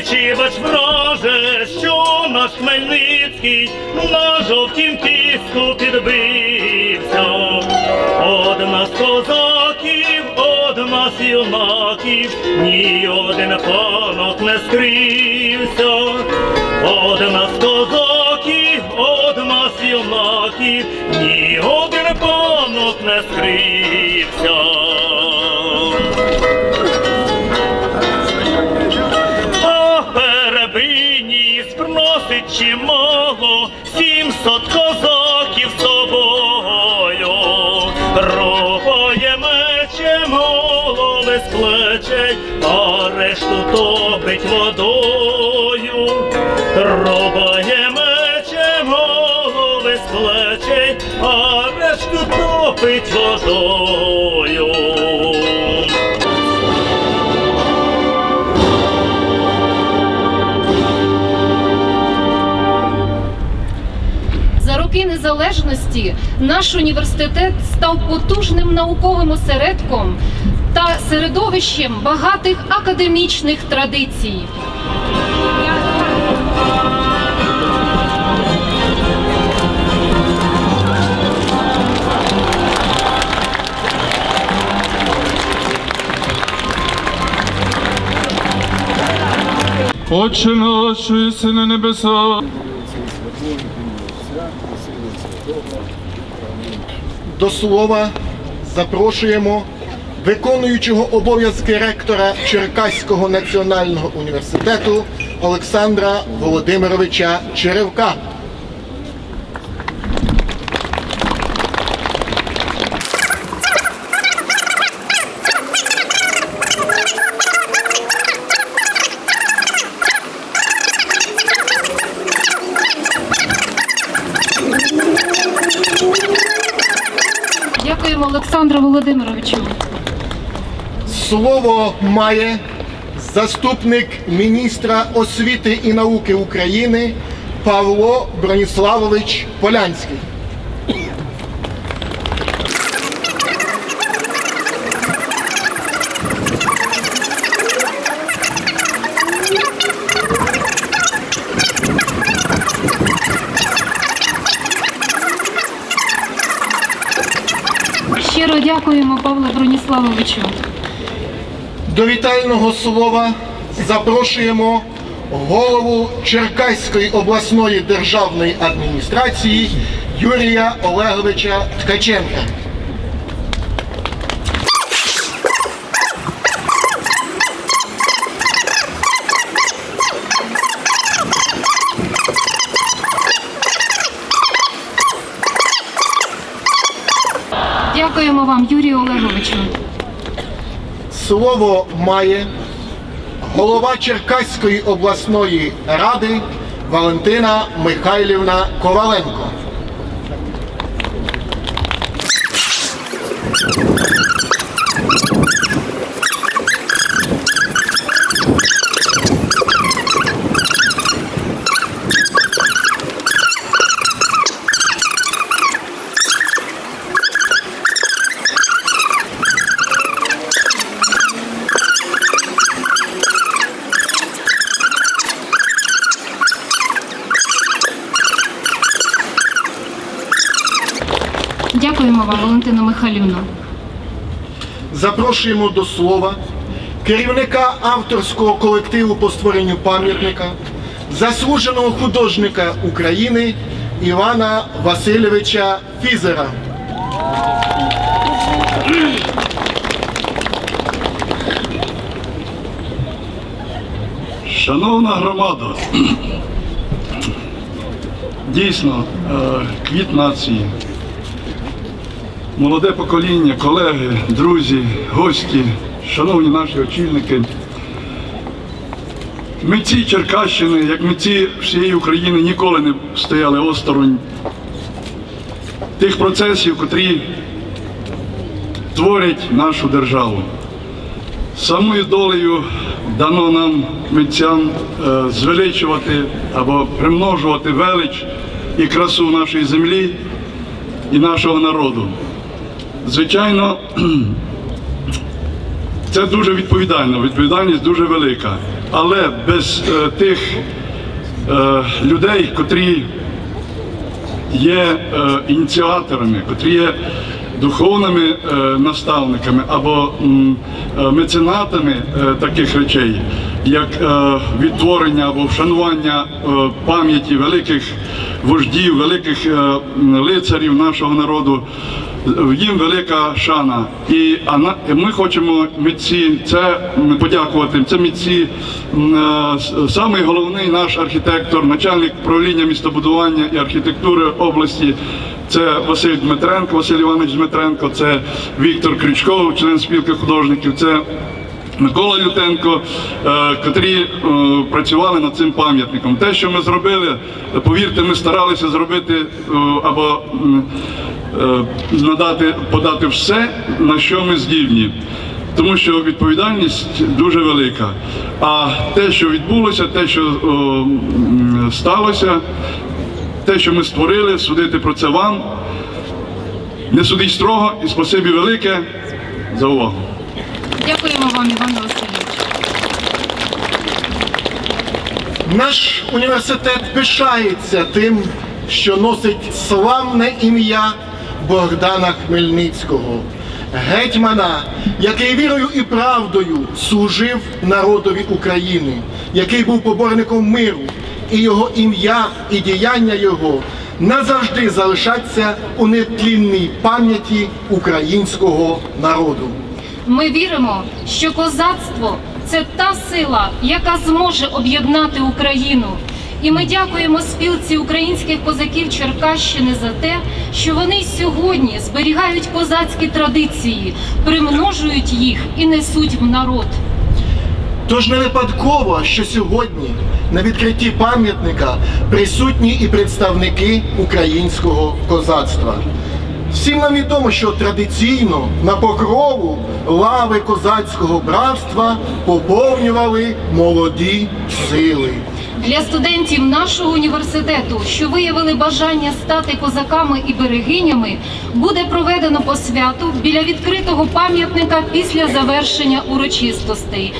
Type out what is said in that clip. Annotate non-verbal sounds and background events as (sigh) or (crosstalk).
Бач враже, що наш Хмельницький на жовтім тиску підбився. Од нас козаків, од нас юнаків, ні один панок не скрився. Од нас козаків, од нас юнаків, ні один панок не скрився. Голови з а решту топить водою. Рубає мечем голови плечей, а решту топить водою. За роки незалежності наш університет став потужним науковим осередком та середовищем багатих академічних традицій. Отче наш, що єси на небесах, До слова запрошуємо виконуючого обов'язки ректора Черкаського національного університету Олександра Володимировича Черевка. Дякуємо Олександру Володимировичу. Слово має заступник міністра освіти і науки України Павло Броніславович Полянський. Щиро дякуємо Павлу Броніславовичу. До вітального слова запрошуємо голову Черкаської обласної державної адміністрації Юрія Олеговича Ткаченка. Дякуємо вам, Юрію Олеговичу. Слово має голова Черкаської обласної ради Валентина Михайлівна Коваленко. Дякуємо вам, Валентина Михайлівна. Запрошуємо до слова керівника авторського колективу по створенню пам'ятника, заслуженого художника України Івана Васильовича Фізера. Шановна громада, дійсно, е, квіт нації, молоде покоління, колеги, друзі, гості, шановні наші очільники. Митці Черкащини, як митці всієї України, ніколи не стояли осторонь тих процесів, котрі творять нашу державу. Самою долею дано нам митцям е, звеличувати або примножувати велич і красу нашої землі і нашого народу. Звичайно, (clears throat) це дуже відповідально, відповідальність дуже велика. але без е, тих е, людей, котрі є е, ініціаторами, котрі є духовними е, наставниками або е, меценатами е, таких речей, як е, відтворення або вшанування е, пам'яті великих вождів, великих е, лицарів нашого народу. Їм велика шана, і ми хочемо митці це подякувати. Це митці самий головний наш архітектор, начальник правління містобудування і архітектури області. Це Василь Дмитренко, Василь Іванович Дмитренко, це Віктор Крючков, член спілки художників. Це Микола Лютенко, е, котрі е, працювали над цим пам'ятником. Те, що ми зробили, повірте, ми старалися зробити е, або надати, подати все, на що ми здібні. Тому що відповідальність дуже велика. А те, що відбулося, те, що м, сталося, те, що ми створили, судити про це вам. Не судіть строго і спасибі велике за увагу. Дякуємо вам, Іван Васильович. Наш університет пишається тим, що носить славне ім'я Богдана Хмельницького, гетьмана, який вірою і правдою служив народові України, який був поборником миру, і його ім'я і діяння його назавжди залишаться у нетлінній пам'яті українського народу. Ми віримо, що козацтво це та сила, яка зможе об'єднати Україну. І ми дякуємо спілці українських козаків Черкащини за те, що вони сьогодні зберігають козацькі традиції, примножують їх і несуть в народ. Тож не випадково, що сьогодні на відкритті пам'ятника присутні і представники українського козацтва. Всім нам відомо, що традиційно на покрову лави козацького братства поповнювали молоді сили. Для студентів нашого університету, що виявили бажання стати козаками і берегинями, буде проведено посвяту біля відкритого пам'ятника після завершення урочистостей.